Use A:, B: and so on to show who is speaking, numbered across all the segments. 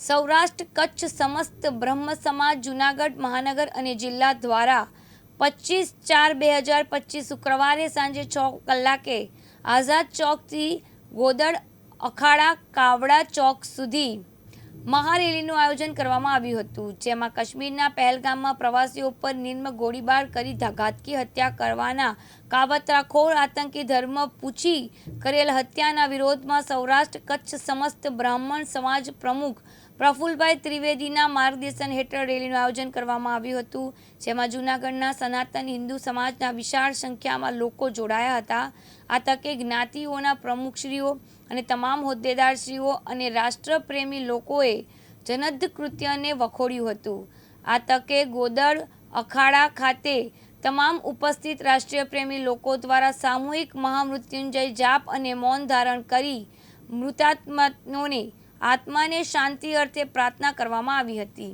A: સૌરાષ્ટ્ર કચ્છ સમસ્ત બ્રહ્મ સમાજ, જુનાગઢ મહાનગર અને જિલ્લા દ્વારા પચીસ ચાર બે હજાર પચીસ શુક્રવારે સાંજે છ કલાકે આઝાદ ચોકથી ગોદડ, અખાડા, કાવડા ચોક સુધી મહારેલીનું આયોજન કરવામાં આવ્યું હતું, જેમાં કાશ્મીરના પહેલગામમાં પ્રવાસીઓ ઉપર નિર્મ ગોળીબાર કરી ઘાતકી હત્યા કરવાના કાવતરાખોર આતંકી ધર્મ પૂછી કરેલ હત્યાના વિરોધમાં સૌરાષ્ટ્ર કચ્છ સમસ્ત બ્રાહ્મણ સમાજ પ્રમુખ પ્રફુલભાઈ ત્રિવેદીના માર્ગદર્શન હેઠળ રેલીનું આયોજન કરવામાં આવ્યું હતું, જેમાં જૂનાગઢના સનાતન હિન્દુ સમાજના વિશાળ સંખ્યામાં લોકો જોડાયા હતા. આ તકે જ્ઞાતિઓના પ્રમુખશ્રીઓ અને તમામ હોદ્દેદારશ્રીઓ અને રાષ્ટ્રપ્રેમી લોકોએ જનદ કૃત્યને વખોડ્યું હતું. આ તકે ગોદળ અખાડા ખાતે તમામ ઉપસ્થિત રાષ્ટ્રીય પ્રેમી લોકો દ્વારા સામૂહિક મહામૃત્યુંજય જાપ અને મૌન ધારણ કરી મૃતાત્માઓને આત્માને શાંતિ અર્થે પ્રાર્થના કરવામાં આવી હતી.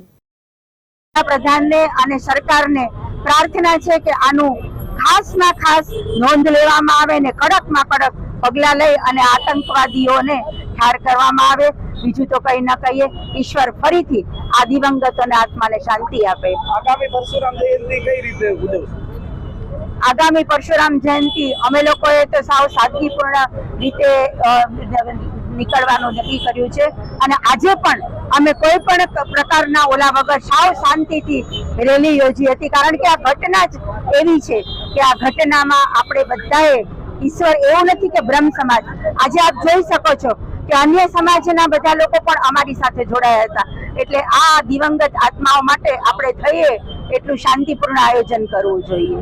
B: પ્રધાનને અને સરકારને પ્રાર્થના છે કે આનું ખાસમાં ખાસ નોંધ લેવામાં આવે ને કડકમાં કડક પગલા લઈ અને આતંકવાદીઓને ઠાર કરવામાં આવે. બીજું તો કઈ ન કહીએ. ઈશ્વર ફરીથી આ દિવંગતોને આત્માને શાંતિ આપે.
C: આગામી પરશુરામ જયંતિ કઈ રીતે ઉજવશે?
B: આગામી પરશુરામ જયંતિ અમે લોકોએ તો સાવ સાદગીપૂર્ણ રીતે નીકળવાનું નક્કી કર્યું છે. અને આજે પણ અમે કોઈ પણ પ્રકારના ઓલા વગર સાવ શાંતિથી રેલી યોજી હતી. કારણ કે આ ઘટના જ એવી છે કે આ ઘટનામાં આપણે બધાએ ઈશ્વર એવું નથી કે બ્રહ્મ સમાજ. આજે આપ જોઈ શકો છો કે અન્ય સમાજના બધા લોકો પણ અમારી સાથે જોડાયા હતા. એટલે આ દિવંગત આત્માઓ માટે આપણે થઈએ એટલું શાંતિપૂર્ણ આયોજન કરવું જોઈએ.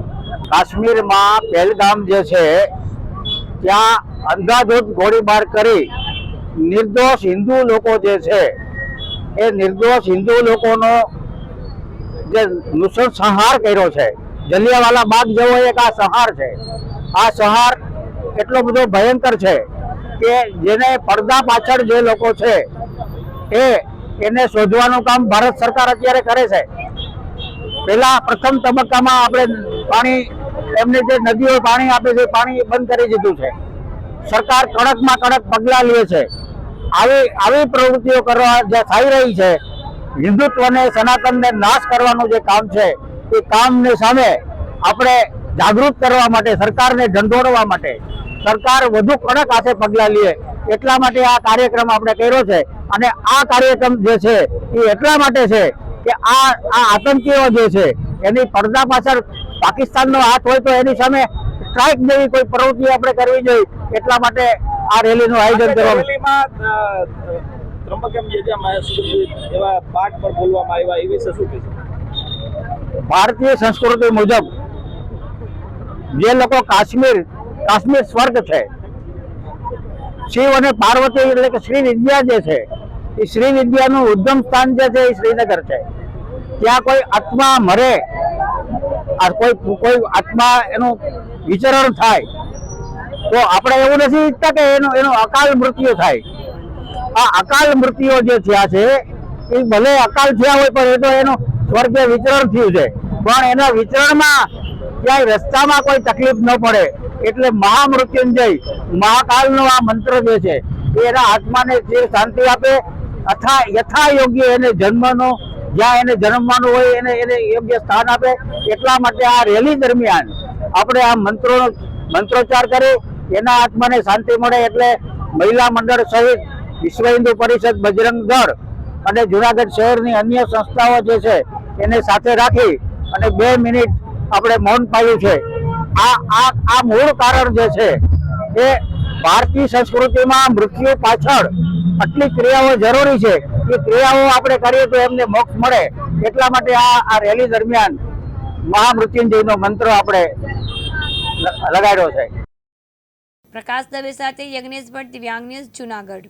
D: કાશ્મીરમાં પહેલગામ જે છે, ત્યાં અંધાધૂંધ ગોળીબાર કરી નિર્દોષ હિન્દુ લોકો જે છે, એ નિર્દોષ હિન્દુ લોકોનો જે નૃશંસહાર કર્યો છે. જલિયાવાલા બાગ જેવો એક આ સંહાર છે. આ સંહાર એટલો બધો ભયંકર છે કે જેને પડદા પાછળ જે લોકો છે, એ એને શોધવાનું કામ ભારત સરકાર અત્યારે કરે છે. પેલા પ્રથમ તબક્કામાં આપણે પાણી, એમને જે નદીઓ પાણી આપે છે પાણી બંધ કરી દીધું છે. સરકાર કડકમાં કડક પગલાં લે છે. આવી આવી પ્રવૃત્તિઓ કરવા જે થઈ રહી છે, હિન્દુત્વને સનાતનને નાશ કરવાનું જે કામ છે, એ કામની સામે આપણે જાગૃત કરવા માટે, સરકારને ઢંઢોળવા માટે, સરકાર વધુ કડક હાથે પગલાં લે, એટલા માટે આ કાર્યક્રમ આપણે કર્યો છે. અને આ કાર્યક્રમ જે છે, એ એટલા માટે છે કે આ આ આતંકીઓ જે છે, એની પડદા પાછળ પાકિસ્તાનનો હાથ હોય તો એની સામે સ્ટ્રાઇક જેવી કોઈ પ્રવૃત્તિ આપણે કરવી જોઈએ. એટલા માટે આ રેલીનું આયોજન કરવામાં
C: રેલીમાં અ, અ, ત્રંબકમ યજામહ સુગંધિત એવા પાઠ પણ બોલવામાં આવ્યા એ વિશે શું કહેશો?
D: ભારતીય સંસ્કૃતિ મુજબ જે લોકો કાશ્મીર કાશ્મીર સ્વર્ગ છે શિવ અને પાર્વતી એટલે કે શ્રી વિદ્યા જે છે એ શ્રી વિદ્યાનું ઉદ્ગમ સ્થાન જે છે એ શ્રીનગર છે. ત્યાં કોઈ આત્મા મરે કોઈ કોઈ આત્મા એનું વિચરણ થાય તો આપણે એવું નથી ઈચ્છતા કે એનો એનો અકાલ મૃત્યુ થાય. આ અકાલ મૃત્યુ જે થયા છે, એ ભલે અકાલ થયા હોય પણ એ તો એનો સ્વર્ગે વિચરણ થયું છે. પણ એના વિચરણમાં ક્યાંય રસ્તામાં કોઈ તકલીફ ન પડે. એટલે મહામૃત્યુંજય, મહાકાલનો આ મંત્ર જે છે, એ એના આત્માને જે શાંતિ આપે, અથા યથા યોગ્ય એને જન્મનો, જ્યાં એને જન્મવાનું હોય એને એને યોગ્ય સ્થાન આપે, એટલા માટે આ રેલી દરમિયાન આપણે આ મંત્રોનો મંત્રોચ્ચાર કરી એના આત્માને શાંતિ મળે એટલે મહિલા મંડળ સહિત વિશ્વ હિન્દુ પરિષદ, બજરંગ દળ અને જુનાગઢ શહેરની અન્ય સંસ્થાઓ જે છે એને સાથે રાખી અને બે મિનિટ આપણે મૌન પાડ્યું છે. આ આ આ મૂળ કારણ જે છે એ ભારતીય સંસ્કૃતિમાં મૃત્યુ પાછળ આટલી ક્રિયાઓ જરૂરી છે. એ ક્રિયાઓ આપણે કરીએ તો એમને મોક્ષ મળે. એટલા માટે આ આ રેલી દરમિયાન મહામૃત્યુંજયનો મંત્ર આપણે લગાડ્યો છે.
A: પ્રકાશ દવે સાથે યજ્ઞેશ ભટ્ટ દિવ્યાંગ જુનાગઢ.